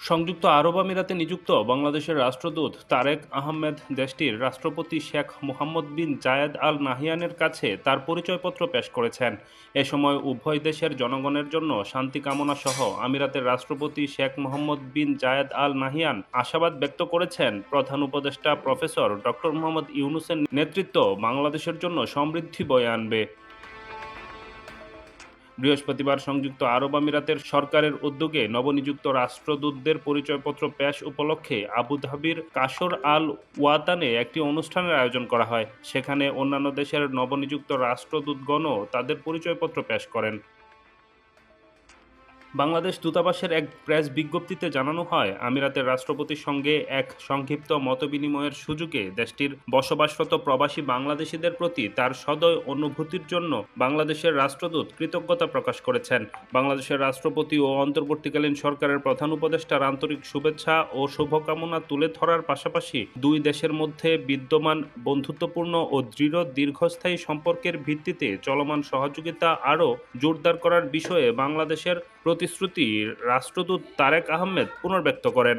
সংযুক্ত আরব আমিরাতে নিযুক্ত বাংলাদেশের রাষ্ট্রদূত তারেক আহমেদ দেশটির রাষ্ট্রপতি শেখ মোহাম্মদ বিন জায়েদ আল নাহিয়ানের কাছে তার পরিচয়পত্র পেশ করেছেন। এ সময় উভয় দেশের জনগণের জন্য শান্তি কামনা সহ আমিরাতের রাষ্ট্রপতি শেখ মোহাম্মদ বিন জায়েদ আল নাহিয়ান আশাবাদ ব্যক্ত করেছেন। প্রধান উপদেষ্টা প্রফেসর ডক্টর মোহাম্মদ ইউনুসের নেতৃত্ব বাংলাদেশের জন্য সমৃদ্ধি বয়ে আনবে। বৃহস্পতিবার সংযুক্ত আরব আমিরাতের সরকারের উদ্যোগে নবনিযুক্ত রাষ্ট্রদূতদের পরিচয়পত্র পেশ উপলক্ষে আবুধাবির কাশর আল ওয়াতানে একটি অনুষ্ঠানের আয়োজন করা হয়। সেখানে অন্যান্য দেশের নবনিযুক্ত রাষ্ট্রদূতগণও তাদের পরিচয়পত্র পেশ করেন। বাংলাদেশ দূতাবাসের এক প্রেস বিজ্ঞপ্তিতে জানানো হয়, আমিরাতের রাষ্ট্রপতির সঙ্গে এক সংক্ষিপ্ত মতবিনিময়ের সুযোগে দেশটির বসবাসরত প্রবাসী বাংলাদেশিদের প্রতি তার সদয় অনুভূতির জন্য বাংলাদেশের রাষ্ট্রদূত কৃতজ্ঞতা প্রকাশ করেছেন। বাংলাদেশের রাষ্ট্রপতি ও অন্তর্বর্তীকালীন সরকারের প্রধান উপদেষ্টার আন্তরিক শুভেচ্ছা ও শুভকামনা তুলে ধরার পাশাপাশি দুই দেশের মধ্যে বিদ্যমান বন্ধুত্বপূর্ণ ও দৃঢ় দীর্ঘস্থায়ী সম্পর্কের ভিত্তিতে চলমান সহযোগিতা আরও জোরদার করার বিষয়ে বাংলাদেশের প্রতিশ্রুতি রাষ্ট্রদূত তারেক আহমেদ পুনর্ব্যক্ত করেন।